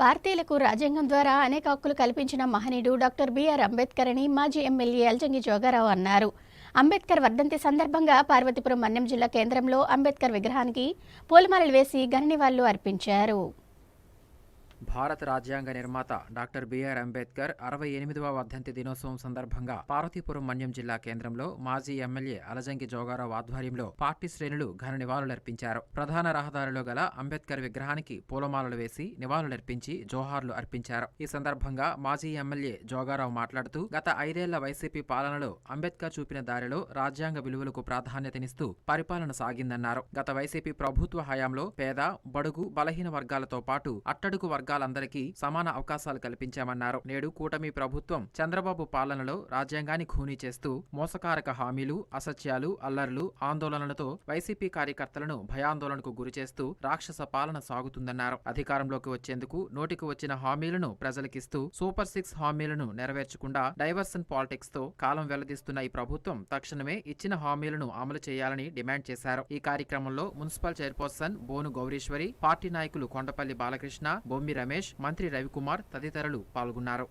భారతీయులకు రాజ్యాంగం ద్వారా అనేక హక్కులు కల్పించిన మహనీయుడు డాక్టర్ బిఆర్ అంబేద్కర్ అని మాజీ ఎమ్మెల్యే అల్జంగి జోగారావు అన్నారు. అంబేద్కర్ వర్ధంతి సందర్భంగా పార్వతీపురం మన్యం జిల్లా కేంద్రంలో అంబేద్కర్ విగ్రహానికి పూలమాలలు వేసి ఘన నివాళులు అర్పించారు. భారత రాజ్యాంగ నిర్మాత డాక్టర్ బిఆర్ అంబేద్కర్ అరవై ఎనిమిదవ వర్ధంతి దినోత్సవం సందర్భంగా పార్వతీపురం మన్యం జిల్లా కేంద్రంలో మాజీ ఎమ్మెల్యే అలజంగి జోగారావు ఆధ్వర్యంలో పార్టీ శ్రేణులు ఘన నివాళులర్పించారు. ప్రధాన రహదారిలో గల అంబేద్కర్ విగ్రహానికి పూలమాలలు వేసి నివాళులర్పించి జోహార్లు అర్పించారు. ఈ సందర్భంగా మాజీ ఎమ్మెల్యే జోగారావు మాట్లాడుతూ గత ఐదేళ్ళ వైసీపీ పాలనలో అంబేద్కర్ చూపిన దారిలో రాజ్యాంగ విలువలకు ప్రాధాన్యతనిస్తూ పరిపాలన సాగిందన్నారు. గత వైసీపీ ప్రభుత్వ హయాంలో పేద బడుగు బలహీన వర్గాలతో పాటు అట్టడుగు వర్గాలందరికీ సమాన అవకాశాలు కల్పించామన్నారు. నేడు కూటమి ప్రభుత్వం చంద్రబాబు పాలనలో రాజ్యాంగాన్ని ఖూనీ చేస్తూ మోసకారక హామీలు అసత్యాలు అల్లర్లు ఆందోళనలతో వైసీపీ కార్యకర్తలను భయాందోళనకు గురిచేస్తూ రాక్షస పాలన సాగుతుందన్నారు. అధికారంలోకి వచ్చేందుకు నోటికి వచ్చిన హామీలను ప్రజలకిస్తూ సూపర్ సిక్స్ హామీలను నెరవేర్చకుండా డైవర్సన్ పాలిటిక్స్తో కాలం వెల్లదీస్తున్న ఈ ప్రభుత్వం తక్షణమే ఇచ్చిన హామీలను అమలు చేయాలని డిమాండ్ చేశారు. ఈ కార్యక్రమంలో మున్సిపల్ చైర్పర్సన్ బోను గౌరీశ్వరి పార్టీ నాయకులు కొండపల్లి బాలకృష్ణ బొమ్మి రమేష్ మంత్రి రవికుమార్ తదితరులు పాల్గొన్నారు.